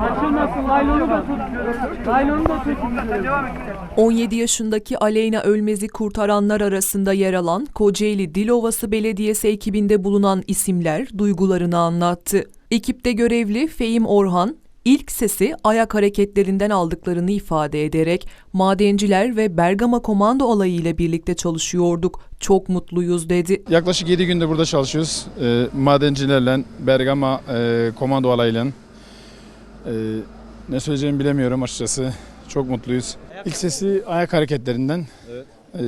Açılmasın, laylonu da tut. Laylonu da tut. 17 yaşındaki Aleyna Ölmez'i kurtaranlar arasında yer alan Kocaeli Dilovası Belediyesi ekibinde bulunan isimler duygularını anlattı. Ekipte görevli Fehim Orhan, ilk sesi ayak hareketlerinden aldıklarını ifade ederek madenciler ve Bergama Komando Alayı ile birlikte çalışıyorduk. Çok mutluyuz dedi. Yaklaşık 7 gündür burada çalışıyoruz. Ee, madencilerle, Bergama e, komando alayıyla. Ee, ne söyleyeceğimi bilemiyorum açıkçası. Çok mutluyuz. İlk sesi ayak hareketlerinden. Ee,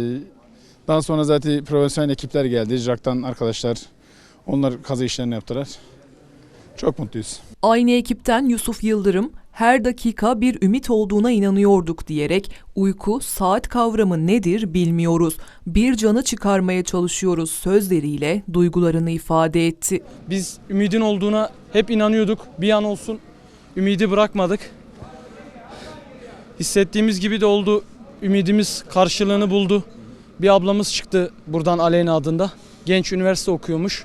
daha sonra zaten profesyonel ekipler geldi. JAK'tan arkadaşlar. Onlar kazı işlerini yaptılar. Çok mutluyuz. Aynı ekipten Yusuf Yıldırım, her dakika bir ümit olduğuna inanıyorduk diyerek uyku, saat kavramı nedir bilmiyoruz. Bir canı çıkarmaya çalışıyoruz sözleriyle duygularını ifade etti. Biz ümidin olduğuna hep inanıyorduk. Bir an olsun ümidi bırakmadık. Hissettiğimiz gibi de oldu. Ümidimiz karşılığını buldu. Bir ablamız çıktı buradan Aleyna adında. Genç üniversite okuyormuş.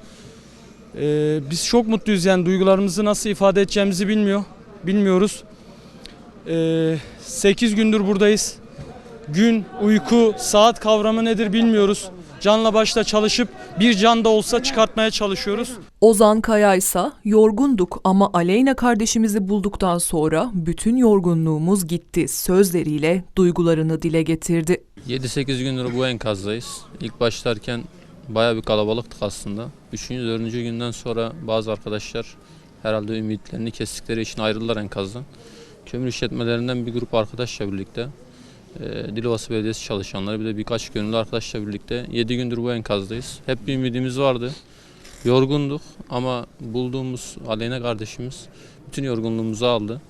Ee, biz çok mutluyuz yani duygularımızı nasıl ifade edeceğimizi bilmiyor. Bilmiyoruz. Ee, 8 gündür buradayız. Gün, uyku, saat kavramı nedir bilmiyoruz. Canla başla çalışıp bir can da olsa çıkartmaya çalışıyoruz. Ozan Kaya ise yorgunduk ama Aleyna kardeşimizi bulduktan sonra bütün yorgunluğumuz gitti sözleriyle duygularını dile getirdi. 7-8 gündür bu enkazdayız. İlk başlarken baya bir kalabalıktık aslında. 3. 4. günden sonra bazı arkadaşlar herhalde ümitlerini kestikleri için ayrıldılar enkazdan. Kömür işletmelerinden bir grup arkadaşla birlikte e, Dilovası Belediyesi çalışanları bir de birkaç gönüllü arkadaşla birlikte 7 gündür bu enkazdayız. Hep bir ümidimiz vardı. Yorgunduk ama bulduğumuz Aleyna kardeşimiz bütün yorgunluğumuzu aldı.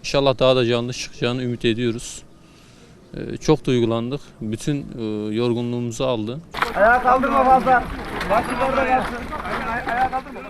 İnşallah daha da canlı çıkacağını ümit ediyoruz. Ee, Çok duygulandık. Bütün e, yorgunluğumuzu aldı. Ayağa kaldırma fazla. Başın orada kalsın. Ayağa kaldırma.